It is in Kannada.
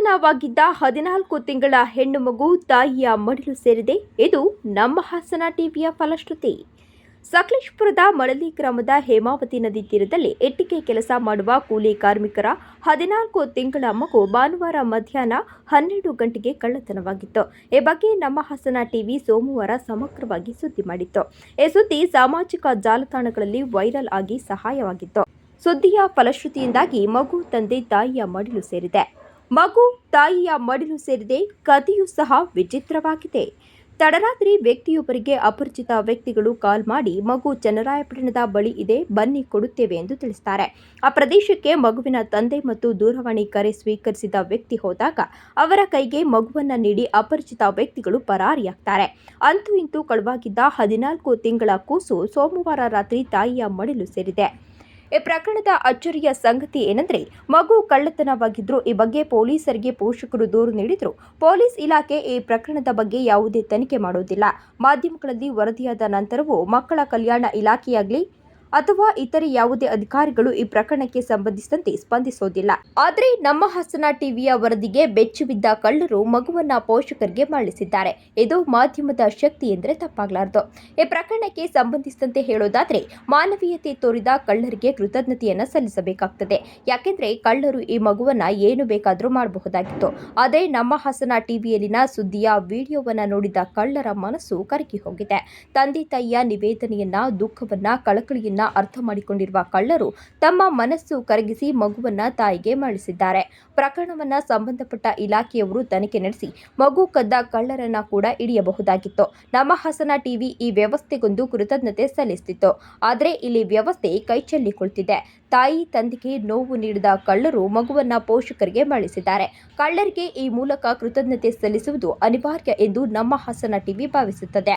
ಕಳ್ಳತನವಾಗಿದ್ದ ಹದಿನಾಲ್ಕು ತಿಂಗಳ ಹೆಣ್ಣು ಮಗು ತಾಯಿಯ ಮಡಿಲು ಸೇರಿದೆ. ಇದು ನಮ್ಮ ಹಾಸನ ಟಿವಿಯ ಫಲಶ್ರುತಿ. ಸಕಲೇಶ್ಪುರದ ಮಳಲಿ ಗ್ರಾಮದ ಹೇಮಾವತಿ ನದಿ ತೀರದಲ್ಲಿ ಎಟ್ಟಿಗೆ ಕೆಲಸ ಮಾಡುವ ಕೂಲಿ ಕಾರ್ಮಿಕರ ಹದಿನಾಲ್ಕು ತಿಂಗಳ ಮಗು ಭಾನುವಾರ ಮಧ್ಯಾಹ್ನ ಹನ್ನೆರಡು ಗಂಟೆಗೆ ಕಳ್ಳತನವಾಗಿತ್ತು. ಈ ಬಗ್ಗೆ ನಮ್ಮ ಹಾಸನ ಟಿವಿ ಸೋಮವಾರ ಸಮಗ್ರವಾಗಿ ಸುದ್ದಿ ಮಾಡಿತ್ತು. ಈ ಸುದ್ದಿ ಸಾಮಾಜಿಕ ಜಾಲತಾಣಗಳಲ್ಲಿ ವೈರಲ್ ಆಗಿ ಸಹಾಯವಾಗಿತ್ತು. ಸುದ್ದಿಯ ಫಲಶ್ರುತಿಯಿಂದಾಗಿ ಮಗು ತಂದೆ ತಾಯಿಯ ಮಡಿಲು ಸೇರಿದೆ. ಮಗು, ತಾಯಿಯ ಮಡಿಲು ಸೇರಿದೆ ಕಥೆಯೂ ಸಹ ವಿಚಿತ್ರವಾಗಿದೆ. ತಡರಾತ್ರಿ ವ್ಯಕ್ತಿಯೊಬ್ಬರಿಗೆ ಅಪರಿಚಿತ ವ್ಯಕ್ತಿಗಳು ಕಾಲ್ ಮಾಡಿ, ಮಗು ಚನ್ನರಾಯಪಟ್ಟಣದ ಬಳಿ ಇದೆ, ಬನ್ನಿ ಕೊಡುತ್ತೇವೆ ಎಂದು ತಿಳಿಸುತ್ತಾರೆ ಆ ಪ್ರದೇಶಕ್ಕೆ ಮಗುವಿನ ತಂದೆ ಮತ್ತು ದೂರವಾಣಿ ಕರೆ ಸ್ವೀಕರಿಸಿದ ವ್ಯಕ್ತಿ ಹೋದಾಗ, ಅವರ ಕೈಗೆ ಮಗುವನ್ನ ನೀಡಿ ಅಪರಿಚಿತ ವ್ಯಕ್ತಿಗಳು ಪರಾರಿಯಾಗ್ತಾರೆ. ಅಂತೂ ಇಂತೂ ಕಳುವಾಗಿದ್ದ ಹದಿನಾಲ್ಕು ತಿಂಗಳ ಕೂಸು ಸೋಮವಾರ ರಾತ್ರಿ ತಾಯಿಯ ಮಡಿಲು ಸೇರಿದೆ. ಈ ಪ್ರಕರಣದ ಅಚ್ಚರಿಯ ಸಂಗತಿ ಏನಂದ್ರೆ, ಮಗು ಕಳ್ಳತನವಾಗಿದ್ರು, ಈ ಬಗ್ಗೆ ಪೊಲೀಸರಿಗೆ ಪೋಷಕರು ದೂರು ನೀಡಿದ್ರು. ಪೊಲೀಸ್ ಇಲಾಖೆ ಈ ಪ್ರಕರಣದ ಬಗ್ಗೆ ಯಾವುದೇ ತನಿಖೆ ಮಾಡುವುದಿಲ್ಲ ಮಾಧ್ಯಮಗಳಲ್ಲಿ ವರದಿಯಾದ ನಂತರವೂ ಮಕ್ಕಳ ಕಲ್ಯಾಣ ಇಲಾಖೆಯಾಗಲಿ ಅಥವಾ ಇತರೆ ಯಾವುದೇ ಅಧಿಕಾರಿಗಳು ಈ ಪ್ರಕರಣಕ್ಕೆ ಸಂಬಂಧಿಸಿದಂತೆ ಸ್ಪಂದಿಸೋದಿಲ್ಲ. ಆದರೆ ನಮ್ಮ ಹಾಸನ ಟಿವಿಯ ವರದಿಗೆ ಬೆಚ್ಚು ಬಿದ್ದ ಕಳ್ಳರು ಮಗುವನ್ನ ಪೋಷಕರಿಗೆ ಮರಳಿಸಿದ್ದಾರೆ. ಇದು ಮಾಧ್ಯಮದ ಶಕ್ತಿ ಎಂದರೆ ತಪ್ಪಾಗಲಾರದು. ಈ ಪ್ರಕರಣಕ್ಕೆ ಸಂಬಂಧಿಸಿದಂತೆ ಹೇಳೋದಾದ್ರೆ, ಮಾನವೀಯತೆ ತೋರಿದ ಕಳ್ಳರಿಗೆ ಕೃತಜ್ಞತೆಯನ್ನು ಸಲ್ಲಿಸಬೇಕಾಗ್ತದೆ. ಯಾಕೆಂದ್ರೆ ಕಳ್ಳರು ಈ ಮಗುವನ್ನ ಏನು ಬೇಕಾದರೂ ಮಾಡಬಹುದಾಗಿತ್ತು. ಆದರೆ ನಮ್ಮ ಹಾಸನ ಟಿವಿಯಲ್ಲಿನ ಸುದ್ದಿಯ ವಿಡಿಯೋವನ್ನ ನೋಡಿದ ಕಳ್ಳರ ಮನಸ್ಸು ಕರಗಿ ಹೋಗಿದೆ. ತಂದೆ ತಾಯಿಯ ನಿವೇದನೆಯನ್ನ, ದುಃಖವನ್ನ, ಕಳಕಳಿಯನ್ನ ಅರ್ಥ ಮಾಡಿಕೊಂಡಿರುವ ಕಳ್ಳರು ತಮ್ಮ ಮನಸ್ಸು ಕರಗಿಸಿ ಮಗುವನ್ನ ತಾಯಿಗೆ ಮರಳಿಸಿದ್ದಾರೆ. ಪ್ರಕರಣವನ್ನ ಸಂಬಂಧಪಟ್ಟ ಇಲಾಖೆಯವರು ತನಿಖೆ ನಡೆಸಿ ಮಗು ಕದ್ದ ಕಳ್ಳರನ್ನ ಕೂಡ ಹಿಡಿಯಬಹುದಾಗಿತ್ತು. ನಮ್ಮ ಹಾಸನ ಟಿವಿ ಈ ವ್ಯವಸ್ಥೆಗೊಂದು ಕೃತಜ್ಞತೆ ಸಲ್ಲಿಸುತ್ತಿತ್ತು ಆದರೆ ಇಲ್ಲಿ ವ್ಯವಸ್ಥೆ ಕೈಚೆಲ್ಲಿ ಕುಳಿತಿದೆ ತಾಯಿ ತಂದೆಗೆ ನೋವು ನೀಡಿದ ಕಳ್ಳರು ಮಗುವನ್ನ ಪೋಷಕರಿಗೆ ಮರಳಿಸಿದ್ದಾರೆ. ಕಳ್ಳರಿಗೆ ಈ ಮೂಲಕ ಕೃತಜ್ಞತೆ ಸಲ್ಲಿಸುವುದು ಅನಿವಾರ್ಯ ಎಂದು ನಮ್ಮ ಹಾಸನ ಟಿವಿ ಭಾವಿಸುತ್ತದೆ.